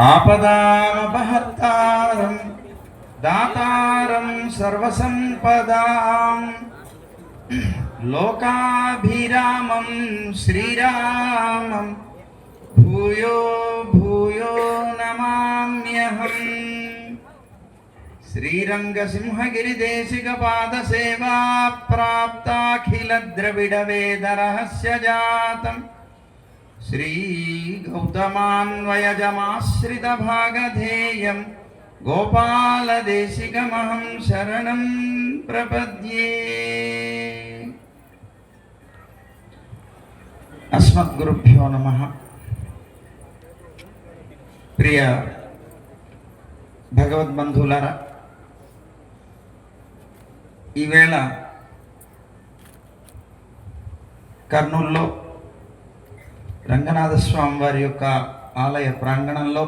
ఆపదామపహర్తారం దాతారం సర్వసంపదాం. లోకాభిరామం శ్రీరామం భూయో భూయో నమామ్యహం. శ్రీరంగసింహగిరిదేశికపాదసేవా ప్రాప్తాఖిల ద్రవిడ వేద రహస్య జాతం శ్రీగౌతమాన్వయజమాశ్రిత భాగధేయం గోపాలదేశికమహం శరణం ప్రపద్యే. అస్మద్గురుభ్యో నమ. ప్రియ భగవద్బంధువులారా ఈవేళ కర్నూల్లో రంగనాథ స్వామి వారి యొక్క ఆలయ ప్రాంగణంలో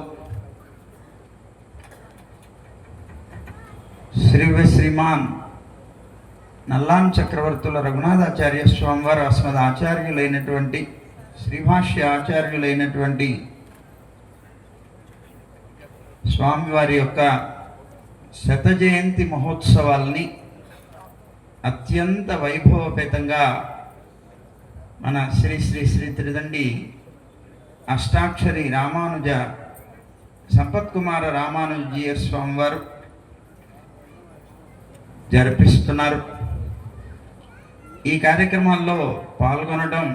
శ్రీ శ్రీమాన్ నల్లాం చక్రవర్తుల రఘునాథాచార్య స్వామివారు అస్మద్ ఆచార్యులైనటువంటి శ్రీభాష్య ఆచార్యులైనటువంటి స్వామివారి యొక్క శత జయంతి మహోత్సవాల్ని అత్యంత వైభవపేతంగా మన శ్రీ శ్రీ శ్రీ త్రిదండి అష్టాక్షరి రామానుజ సంపత్ కుమార రామానుజీయ స్వామి వారు జరిపిస్తున్నారు. ఈ కార్యక్రమాల్లో పాల్గొనడం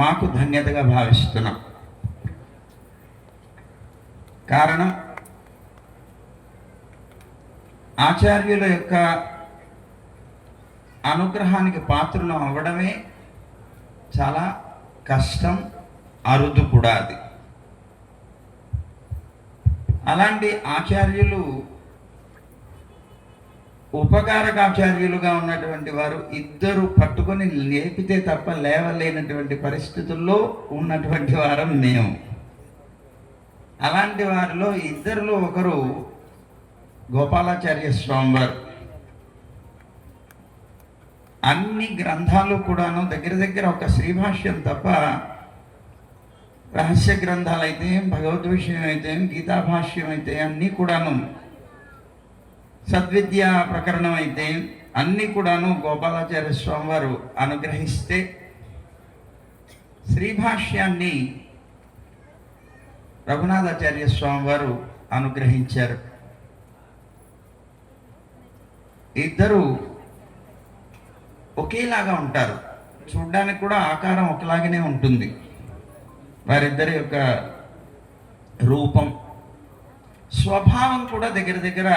మాకు ధన్యతగా భావిస్తున్నాం. కారణం ఆచార్యుల యొక్క అనుగ్రహానికి పాత్రలు అవ్వడమే చాలా కష్టం అరుదు కూడా అది. అలాంటి ఆచార్యులు ఉపకారక ఆచార్యులుగా ఉన్నటువంటి వారు ఇద్దరు పట్టుకొని లేపితే తప్ప లేవలేనటువంటి పరిస్థితుల్లో ఉన్నటువంటి వారం మేము. అలాంటి వారిలో ఇద్దరిలో ఒకరు గోపాలాచార్య స్వామి వారు అన్ని గ్రంథాలు కూడాను దగ్గర దగ్గర ఒక శ్రీభాష్యం తప్ప రహస్య గ్రంథాలు అయితే భగవద్ విషయం అయితే గీతాభాష్యం అయితే అన్నీ కూడాను సద్విద్య ప్రకరణం అయితే అన్నీ కూడాను గోపాలాచార్య స్వామి వారు అనుగ్రహిస్తే శ్రీభాష్యాన్ని రఘునాథాచార్య స్వామి వారు అనుగ్రహించారు. ఇద్దరు ఒకేలాగా ఉంటారు. చూడడానికి కూడా ఆకారం ఒకలాగానే ఉంటుంది. వారిద్దరి యొక్క రూపం స్వభావం కూడా దగ్గర దగ్గర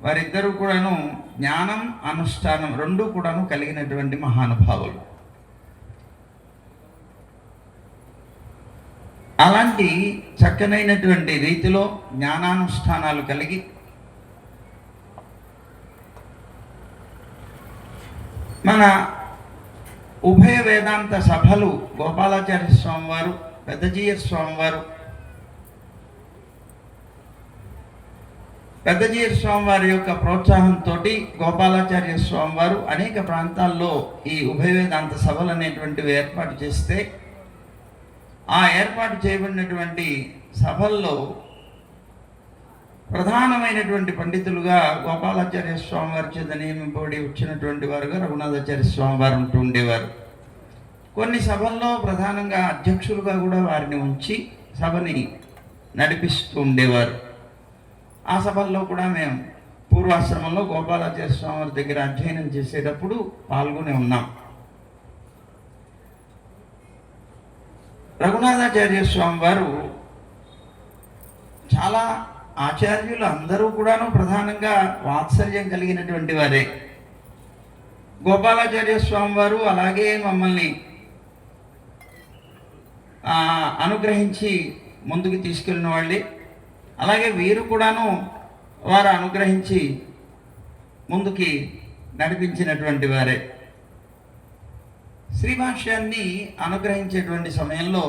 వారిద్దరూ కూడాను జ్ఞానం అనుష్ఠానం రెండు కూడాను కలిగినటువంటి మహానుభావులు. అలాంటి చక్కనైనటువంటి రీతిలో జ్ఞానానుష్ఠానాలు కలిగి మన ఉభయ వేదాంత సభలు గోపాలాచార్య స్వామివారు పెద్దజీయ స్వామివారు పెద్దజీయ స్వామివారి యొక్క ప్రోత్సాహంతో గోపాలాచార్య స్వామివారు అనేక ప్రాంతాల్లో ఈ ఉభయ వేదాంత సభలు అనేటువంటివి ఏర్పాటు చేస్తే ఆ ఏర్పాటు చేయబడినటువంటి సభల్లో ప్రధానమైనటువంటి పండితులుగా గోపాలాచార్య స్వామి వారి చేత నియమింపబడి వచ్చినటువంటి వారుగా రఘునాథాచార్య స్వామి వారు ఉంటూ ఉండేవారు. కొన్ని సభల్లో ప్రధానంగా అధ్యక్షులుగా కూడా వారిని ఉంచి సభని నడిపిస్తూ ఉండేవారు. ఆ సభల్లో కూడా మేము పూర్వాశ్రమంలో గోపాలాచార్య స్వామి వారి దగ్గర అధ్యయనం చేసేటప్పుడు పాల్గొని ఉన్నాం. రఘునాథాచార్య స్వామి వారు చాలా ఆచార్యులు అందరూ కూడాను ప్రధానంగా వాత్సల్యం కలిగినటువంటి వారే. గోపాలాచార్య స్వామి వారు అలాగే మమ్మల్ని అనుగ్రహించి ముందుకు తీసుకెళ్ళిన వాళ్ళే. అలాగే వీరు కూడాను వారు అనుగ్రహించి ముందుకి నడిపించినటువంటి వారే. శ్రీభాష్యాన్ని అనుగ్రహించేటువంటి సమయంలో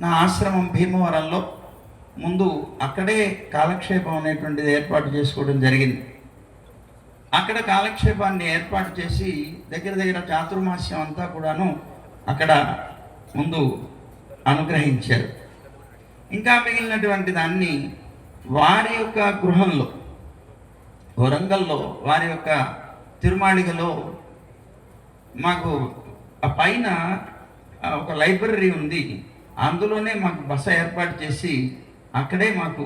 నా ఆశ్రమం భీమవరంలో ముందు అక్కడే కాలక్షేపం అనేటువంటిది ఏర్పాటు చేసుకోవడం జరిగింది. అక్కడ కాలక్షేపాన్ని ఏర్పాటు చేసి దగ్గర దగ్గర చాతుర్మాస్యం అంతా కూడాను అక్కడ ముందు అనుగ్రహించారు. ఇంకా మిగిలినటువంటి దాన్ని వారి యొక్క గృహంలో వరంగల్లో వారి యొక్క తిరుమాళికలో మాకు ఆ పైన ఒక లైబ్రరీ ఉంది. అందులోనే మాకు బస ఏర్పాటు చేసి అక్కడే మాకు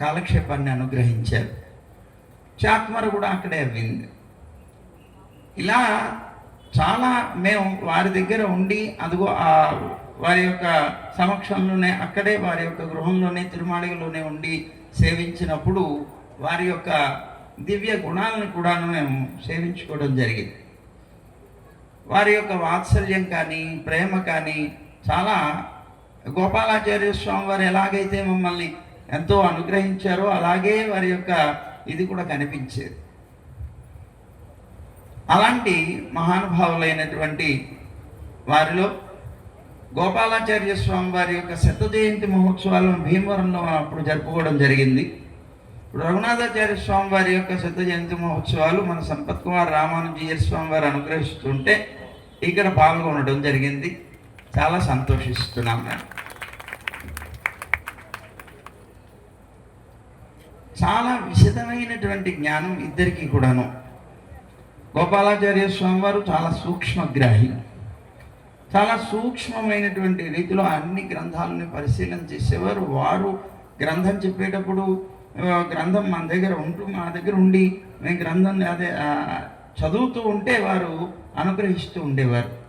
కాలక్షేపాన్ని అనుగ్రహించారు. చాత్మర కూడా అక్కడే అవ్వింది ఇలా చాలా మేము వారి దగ్గర ఉండి అదిగో ఆ వారి యొక్క సమక్షంలోనే అక్కడే వారి యొక్క గృహంలోనే తిరుమాళిగలోనే ఉండి సేవించినప్పుడు వారి యొక్క దివ్య గుణాలను కూడాను మేము సేవించుకోవడం జరిగింది. వారి యొక్క వాత్సల్యం కానీ ప్రేమ కానీ చాలా గోపాలాచార్య స్వామి వారు ఎలాగైతే మమ్మల్ని ఎంతో అనుగ్రహించారో అలాగే వారి యొక్క ఇది కూడా కనిపించేది. అలాంటి మహానుభావులైనటువంటి వారిలో గోపాలాచార్య స్వామి వారి యొక్క శత జయంతి మహోత్సవాలను భీమవరంలో మనం అప్పుడు జరుపుకోవడం జరిగింది. ఇప్పుడు రఘునాథాచార్య స్వామి వారి యొక్క శత జయంతి మహోత్సవాలు మన సంపత్ కుమార్ రామానుజీయ స్వామి వారు అనుగ్రహిస్తుంటే ఇక్కడ పాల్గొనడం జరిగింది. చాలా సంతోషిస్తున్నాం మేము. చాలా విశదమైనటువంటి జ్ఞానం ఇద్దరికి కూడాను. గోపాలాచార్య స్వామి వారు చాలా సూక్ష్మగ్రాహి. చాలా సూక్ష్మమైనటువంటి రీతిలో అన్ని గ్రంథాలని పరిశీలన చేసేవారు. వారు గ్రంథం చెప్పేటప్పుడు గ్రంథం మన దగ్గర ఉంటూ మా దగ్గర ఉండి మేము గ్రంథం అదే చదువుతూ ఉంటే వారు అనుగ్రహిస్తూ ఉండేవారు.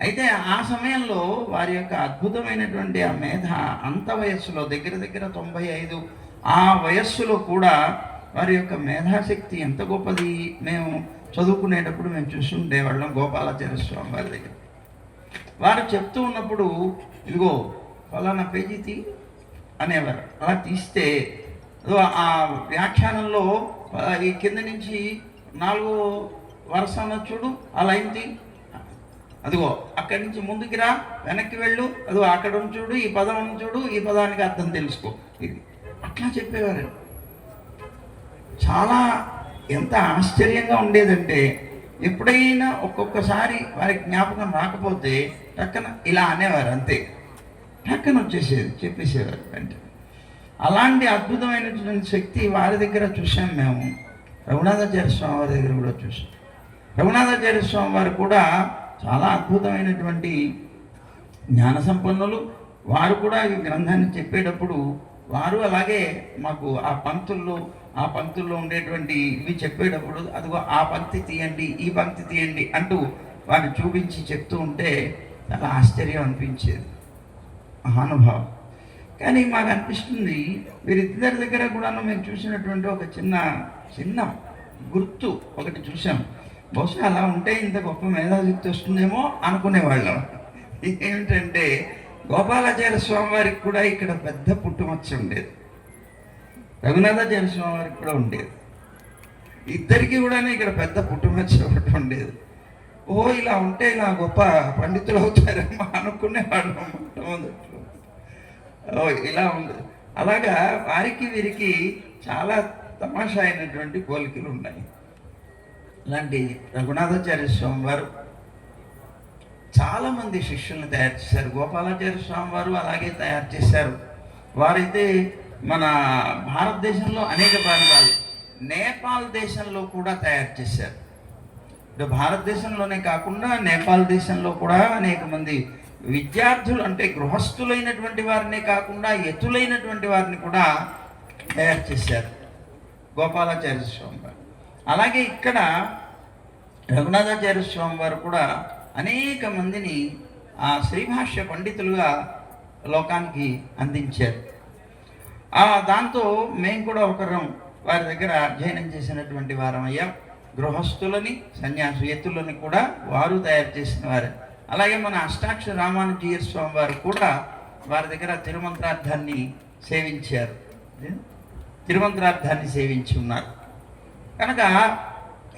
అయితే ఆ సమయంలో వారి యొక్క అద్భుతమైనటువంటి ఆ మేధ అంత వయస్సులో దగ్గర దగ్గర తొంభై ఐదు ఆ వయస్సులో కూడా వారి యొక్క మేధాశక్తి ఎంత గొప్పది? మేము చదువుకునేటప్పుడు మేము చూస్తుండేవాళ్ళం గోపాలాచార్య స్వామి వారి దగ్గర. వారు చెప్తూ ఉన్నప్పుడు ఇదిగో ఫలానా పేజీ తీ అనేవారు. అలా తీస్తే ఆ వ్యాఖ్యానంలో ఈ కింద నుంచి నాలుగో వరుస చూడు ఆ లైన్ తీ. అదిగో అక్కడి నుంచి ముందుకి రా వెనక్కి వెళ్ళు అదిగో అక్కడ చూడు ఈ పదం చూడు ఈ పదానికి అర్థం తెలుసుకో. ఇది. అట్లా చెప్పేవారు. చాలా ఎంత ఆశ్చర్యంగా ఉండేదంటే ఎప్పుడైనా ఒక్కొక్కసారి వారి జ్ఞాపకం రాకపోతే టక్కన ఇలా అనేవారు అంతే. టక్కన వచ్చేసేది చెప్పేసేవారు అంటే అలాంటి అద్భుతమైనటువంటి శక్తి వారి దగ్గర చూసాం మేము. రఘునాథాచార్య స్వామి వారి దగ్గర కూడా చూసాం రఘునాథాచార్య స్వామి వారు కూడా చాలా అద్భుతమైనటువంటి జ్ఞాన సంపన్నులు. వారు కూడా ఈ గ్రంథాన్ని చెప్పేటప్పుడు వారు అలాగే మాకు ఆ పంక్తుల్లో ఆ పంక్తుల్లో ఉండేటువంటి ఇవి చెప్పేటప్పుడు అదిగో ఆ పంక్తి తీయండి ఈ పంక్తి తీయండి అంటూ వారు చూపించి చెప్తూ ఉంటే చాలా ఆశ్చర్యం అనిపించేది. మహానుభావం కానీ మాకు అనిపిస్తుంది వీరిద్దరి దగ్గర కూడా మేము చూసినటువంటి ఒక చిన్న చిన్న గుర్తు ఒకటి చూసాం బహుశా అలా ఉంటే ఇంత గొప్ప మేధాశక్తి వస్తుందేమో అనుకునేవాళ్ళం. ఏమిటంటే గోపాలాచార్య స్వామి వారికి కూడా ఇక్కడ పెద్ద పుట్టుమచ్చ ఉండేది. రఘునాథాచార్య స్వామి వారికి కూడా ఉండేది. ఇద్దరికి కూడా ఇక్కడ పెద్ద పుట్టుమచ్చ ఒకటి ఉండేది. ఓ ఇలా ఉంటే ఇలా గొప్ప పండితులు అవుతారేమో అనుకునేవాళ్ళం మొట్టమొదట్లో ఓ ఇలా ఉంది. అలాగా వారికి వీరికి చాలా తమాషా అయినటువంటి పోలికలు ఉన్నాయి. ఇలాంటి రఘునాథాచార్య స్వామి వారు చాలామంది శిష్యులను శిష్యుల్ని తయారు చేశారు. గోపాలాచార్య స్వామి వారు అలాగే తయారు చేశారు. వారైతే మన భారతదేశంలో అనేక ప్రాంతాలు నేపాల్ దేశంలో కూడా తయారు చేశారు. ఇప్పుడు భారతదేశంలోనే కాకుండా నేపాల్ దేశంలో కూడా అనేక మంది విద్యార్థులు అంటే గృహస్థులైనటువంటి వారినే కాకుండా ఎతులైనటువంటి వారిని కూడా తయారు చేశారు గోపాలాచార్య స్వామి వారు అలాగే ఇక్కడ రఘునాథాచార్య స్వామి వారు కూడా అనేక మందిని ఆ శ్రీభాష్య పండితులుగా లోకానికి అందించారు. దాంతో మేము కూడా ఒకరం వారి దగ్గర అధ్యయనం చేసినటువంటి వారం అయ్యాం గృహస్థులని సన్యాసి ఎత్తులని కూడా వారు తయారు చేసిన వారు. అలాగే మన అష్టాక్ష రామానుజీయ స్వామి వారు కూడా వారి దగ్గర తిరుమంత్రార్థాన్ని సేవించారు. తిరుమంత్రార్థాన్ని సేవించి ఉన్నారు. కనుక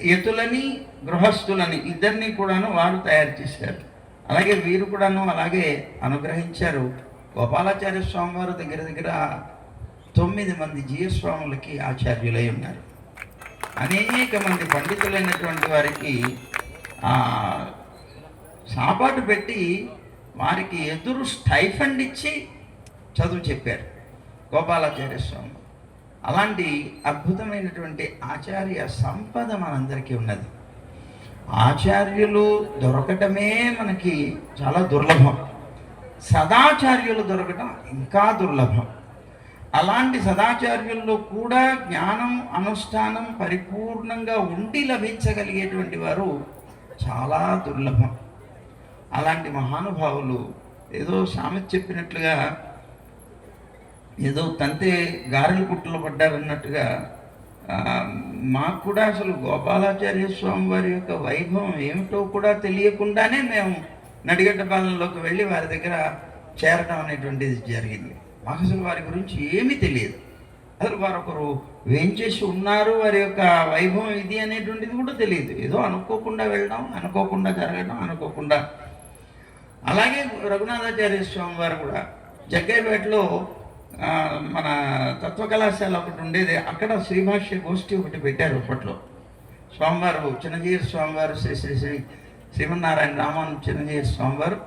యతులని గృహస్థులని ఇద్దరిని కూడాను వారు తయారు చేశారు. అలాగే వీరు కూడాను అలాగే అనుగ్రహించారు. గోపాలాచార్య స్వామి వారు దగ్గర దగ్గర తొమ్మిది మంది జీయస్వాములకి ఆచార్యులై ఉన్నారు. అనేక మంది పండితులైనటువంటి వారికి సాపాటు పెట్టి వారికి ఎదురు స్టైఫండ్ ఇచ్చి చదువు చెప్పారు గోపాలాచార్య స్వామి. అలాంటి అద్భుతమైనటువంటి ఆచార్య సంపద మనందరికీ ఉన్నది. ఆచార్యులు దొరకటమే మనకి చాలా దుర్లభం. సదాచార్యులు దొరకటం ఇంకా దుర్లభం. అలాంటి సదాచార్యుల్లో కూడా జ్ఞానం అనుష్ఠానం పరిపూర్ణంగా ఉండి లభించగలిగేటువంటి వారు చాలా దుర్లభం. అలాంటి మహానుభావులు ఏదో సామెత చెప్పినట్లుగా ఏదో తంతే గారెల కుట్టలు పడ్డారన్నట్టుగా మాకు కూడా అసలు గోపాలాచార్య స్వామి వారి యొక్క వైభవం ఏమిటో కూడా తెలియకుండానే మేము నడిగడ్డపాలెంలోకి వెళ్ళి వారి దగ్గర చేరడం అనేటువంటిది జరిగింది. మాకు అసలు వారి గురించి ఏమీ తెలియదు. అసలు వారు ఒకరు వేంచేసి ఉన్నారు వారి యొక్క వైభవం ఇది అనేటువంటిది కూడా తెలియదు. ఏదో అనుకోకుండా వెళ్ళడం అనుకోకుండా జరగడం అనుకోకుండా. అలాగే రఘునాథాచార్య స్వామి వారు కూడా జగ్గైపేటలో మన తత్వ కళాశాల ఒకటి ఉండేది. అక్కడ శ్రీభాష్య గోష్ఠి ఒకటి పెట్టారు అప్పట్లో. స్వామివారు చిన్నజీవి స్వామివారు శ్రీ శ్రీ శ్రీ శ్రీమన్నారాయణ రామాను చిన్నజీవి స్వామివారు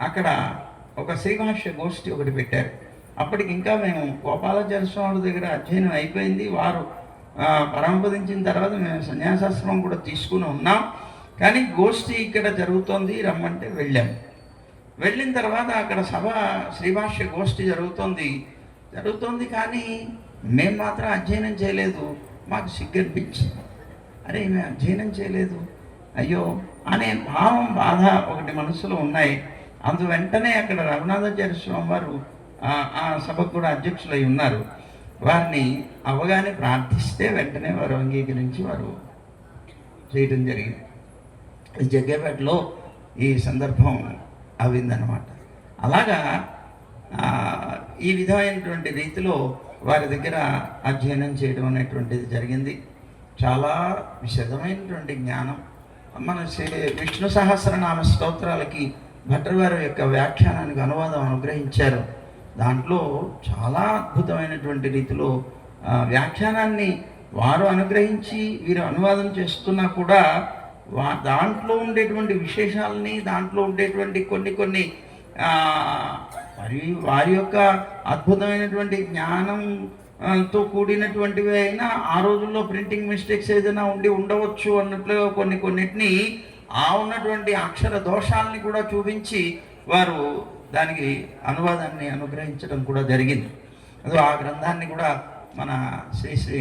అక్కడ ఒక శ్రీభాష్య గోష్ఠి ఒకటి పెట్టారు. అప్పటికి ఇంకా మేము గోపాలాచార్య స్వామి దగ్గర అధ్యయనం అయిపోయింది. వారు పరంపదించిన తర్వాత మేము సన్యాసాశ్రమం కూడా తీసుకుని ఉన్నాం. కానీ గోష్ఠి ఇక్కడ జరుగుతోంది రమ్మంటే వెళ్ళాము వెళ్ళిన తర్వాత అక్కడ సభ శ్రీభాష్య గోష్ఠి జరుగుతోంది. జరుగుతోంది కానీ మేము మాత్రం అధ్యయనం చేయలేదు. మాకు సిగ్గు అరే మేము అధ్యయనం చేయలేదు. అయ్యో అనే భావం బాధ ఒకటి మనసులో ఉన్నాయి. అందు వెంటనే అక్కడ రఘునాథాచార్య స్వామి వారు ఆ- సభకు కూడా అధ్యక్షులై ఉన్నారు. వారిని అవగానే ప్రార్థిస్తే వెంటనే వారు అంగీకరించి వారు చేయడం జరిగింది. జగ్గేపేటలో ఈ సందర్భం అవిందనమాట. అలాగా ఈ విధమైనటువంటి రీతిలో వారి దగ్గర అధ్యయనం చేయడం అనేటువంటిది జరిగింది. చాలా విశదమైనటువంటి జ్ఞానం. మన శ్రీ- విష్ణు సహస్రనామ స్తోత్రాలకి భట్రవారి యొక్క వ్యాఖ్యానానికి అనువాదం అనుగ్రహించారు. దాంట్లో చాలా అద్భుతమైనటువంటి రీతిలో వ్యాఖ్యానాన్ని వారు అనుగ్రహించి వీరు అనువాదం చేస్తున్నా కూడా వా దాంట్లో ఉండేటువంటి విశేషాలని దాంట్లో ఉండేటువంటి కొన్ని కొన్ని వారి వారి యొక్క అద్భుతమైనటువంటి జ్ఞానం తో కూడినటువంటివి అయినా ఆ రోజుల్లో ప్రింటింగ్ మిస్టేక్స్ ఏదైనా ఉండి ఉండవచ్చు అన్నట్లు కొన్ని కొన్నిటిని ఆ ఉన్నటువంటి అక్షర దోషాలని కూడా చూపించి వారు దానికి అనువాదాన్ని అనుగ్రహించడం కూడా జరిగింది. అదో ఆ గ్రంథాన్ని కూడా మన శ్రీ శ్రీ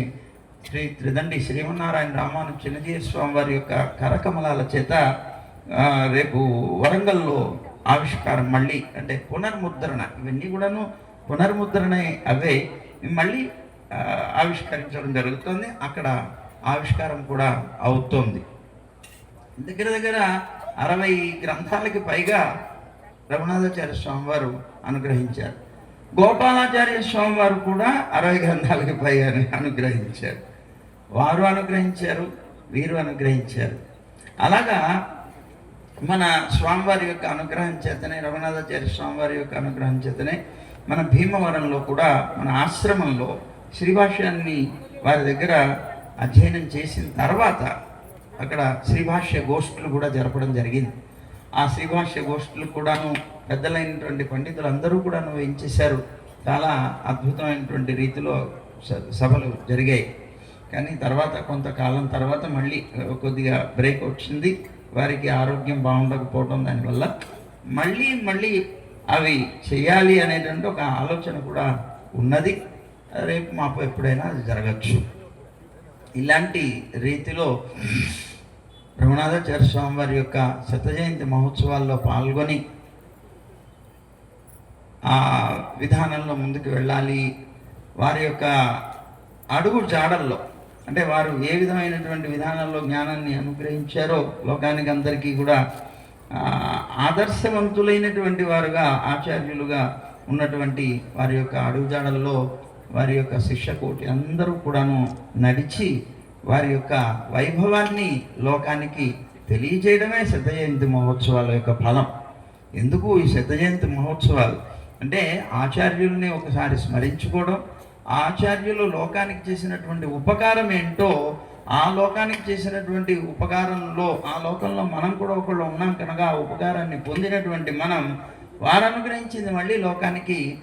శ్రీ త్రిదండి శ్రీమన్నారాయణ రామాను చిన్నజీవి స్వామి వారి యొక్క కరకమలాల చేత రేపు వరంగల్లో ఆవిష్కారం మళ్ళీ అంటే పునర్ముద్రణ ఇవన్నీ కూడాను పునర్ముద్రణ అవే మళ్ళీ ఆవిష్కరించడం జరుగుతుంది. అక్కడ ఆవిష్కారం కూడా అవుతోంది. దగ్గర దగ్గర అరవై గ్రంథాలకి పైగా రఘునాథాచార్య స్వామివారు అనుగ్రహించారు. గోపాలాచార్య స్వామివారు కూడా అరవై గ్రంథాలకి పైగా అనుగ్రహించారు. వారు అనుగ్రహించారు వీరు అనుగ్రహించారు. అలాగా మన స్వామివారి యొక్క అనుగ్రహం చేతనే రఘునాథాచార్య స్వామివారి యొక్క అనుగ్రహం చేతనే మన భీమవరంలో కూడా మన ఆశ్రమంలో శ్రీభాష్యాన్ని వారి దగ్గర అధ్యయనం చేసిన తర్వాత అక్కడ శ్రీభాష్య గోష్ఠులు కూడా జరపడం జరిగింది. ఆ శ్రీభాష్య గోష్ఠులు కూడాను పెద్దలైనటువంటి పండితులు అందరూ కూడాను ఏం చేశారు? చాలా అద్భుతమైనటువంటి రీతిలో స- సభలు జరిగాయి. కానీ తర్వాత కొంతకాలం తర్వాత మళ్ళీ కొద్దిగా బ్రేక్ వచ్చింది. వారికి ఆరోగ్యం బాగుండకపోవడం దానివల్ల మళ్ళీ మళ్ళీ అవి చేయాలి అనేటువంటి ఒక ఆలోచన కూడా ఉన్నది. రేపు మాకు ఎప్పుడైనా జరగచ్చు. ఇలాంటి రీతిలో రఘునాథాచార్య స్వామి వారి యొక్క శత జయంతి మహోత్సవాల్లో పాల్గొని ఆ విధానంలో ముందుకు వెళ్ళాలి. వారి యొక్క అడుగు జాడల్లో అంటే వారు ఏ విధమైనటువంటి విధానంలో జ్ఞానాన్ని అనుగ్రహించారో లోకానికి అందరికీ కూడా ఆదర్శవంతులైనటువంటి వారుగా ఆచార్యులుగా ఉన్నటువంటి వారి యొక్క అడుగుజాడల్లో వారి యొక్క శిష్యకోటి అందరూ కూడాను నడిచి వారి యొక్క వైభవాన్ని లోకానికి తెలియజేయడమే శత జయంతి మహోత్సవాల యొక్క ఫలం. ఎందుకు ఈ శత జయంతి మహోత్సవాలు? అంటే ఆచార్యుల్ని ఒకసారి స్మరించుకోవడం ఆచార్యులు లోకానికి చేసినటువంటి ఉపకారం ఏంటో ఆ లోకానికి చేసినటువంటి ఉపకారంలో ఆ లోకంలో మనం కూడా ఒకళ్ళు ఉన్నాం కనుక ఆ ఉపకారాన్ని పొందినటువంటి మనం వారు అనుగ్రహించింది మళ్ళీ లోకానికి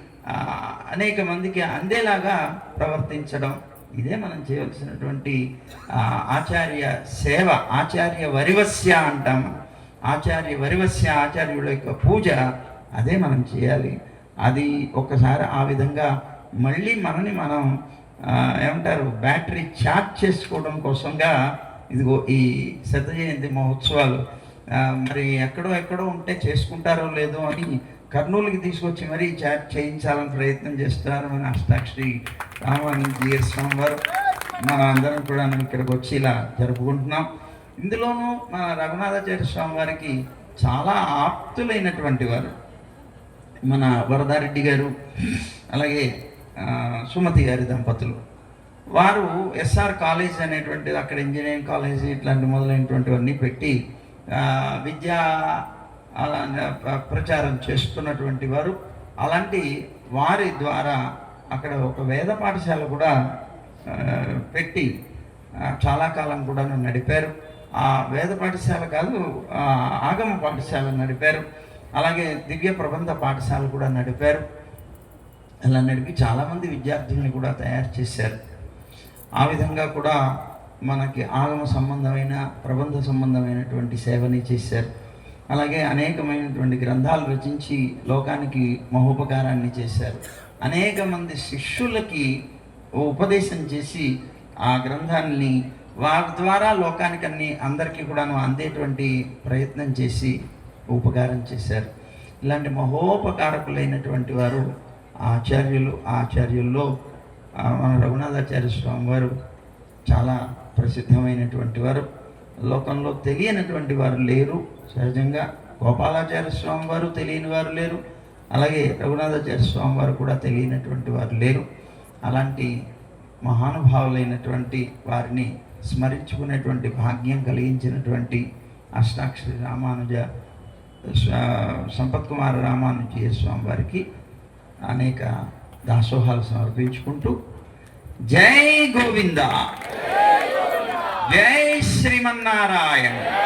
అనేక మందికి అందేలాగా ప్రవర్తించడం. ఇదే మనం చేయవలసినటువంటి ఆచార్య సేవ ఆచార్య వరివస్య అంటాం. ఆచార్య వరివస్య ఆచార్యుల యొక్క పూజ అదే మనం చేయాలి. అది ఒకసారి ఆ విధంగా మళ్ళీ మనని మనం ఏమంటారు బ్యాటరీ ఛార్జ్ చేసుకోవడం కోసంగా ఇదిగో ఈ శత జయంతి మహోత్సవాలు మరి ఎక్కడో ఎక్కడో ఉంటే చేసుకుంటారో లేదో అని కర్నూలుకి తీసుకొచ్చి మరీ ఛార్జ్ చేయించాలని ప్రయత్నం చేస్తున్నారు మన అష్టాక్షరి రామానంద జిఎస్ స్వామి వారు. మనం అందరం కూడా ఇక్కడికి వచ్చి ఇలా జరుపుకుంటున్నాం. ఇందులోనూ మన రఘునాథాచార్య స్వామి వారికి చాలా ఆప్తులైనటువంటి వారు. మన వరదారెడ్డి గారు అలాగే సుమతి గారి దంపతులు. వారు ఎస్ఆర్ కాలేజ్ అనేటువంటిది అక్కడ ఇంజనీరింగ్ కాలేజ్ ఇట్లాంటి మొదలైనటువంటివన్నీ పెట్టి విద్యా అలా ప్ర- ప్రచారం చేస్తున్నటువంటి వారు. అలాంటి వారి ద్వారా అక్కడ ఒక వేద పాఠశాల కూడా పెట్టి చాలా కాలం కూడా నడిపారు. ఆ వేద పాఠశాల కాదు ఆగమ పాఠశాల నడిపారు. అలాగే దివ్య ప్రబంధ పాఠశాల కూడా నడిపారు. అలా నడిపి చాలామంది విద్యార్థుల్ని కూడా తయారు చేశారు. ఆ విధంగా కూడా మనకి ఆగమ సంబంధమైన ప్రబంధ సంబంధమైనటువంటి సేవని చేశారు. అలాగే అనేకమైనటువంటి గ్రంథాలు రచించి లోకానికి మహోపకారాన్ని చేశారు. అనేక మంది శిష్యులకి ఉపదేశం చేసి ఆ గ్రంథాన్ని వారి ద్వారా లోకానికి అన్ని అందరికీ కూడాను అందేటువంటి ప్రయత్నం చేసి ఉపకారం చేశారు. ఇలాంటి మహోపకారకులైనటువంటి వారు ఆచార్యులు ఆచార్యుల్లో మన రఘునాథాచార్య స్వామి వారు చాలా ప్రసిద్ధమైనటువంటి వారు. లోకంలో తెలియనటువంటి వారు లేరు. సహజంగా గోపాలాచార్య స్వామి వారు తెలియని వారు లేరు. అలాగే రఘునాథాచార్య స్వామి వారు కూడా తెలియనటువంటి వారు లేరు. అలాంటి మహానుభావులైనటువంటి వారిని స్మరించుకునేటువంటి భాగ్యం కలిగించినటువంటి అష్టాక్షరి రామానుజ సంపత్ కుమార రామానుజీయ స్వామి వారికి అనేక దాసోహాలు సమర్పించుకుంటూ జై గోవింద. జై శ్రీమన్నారాయణ.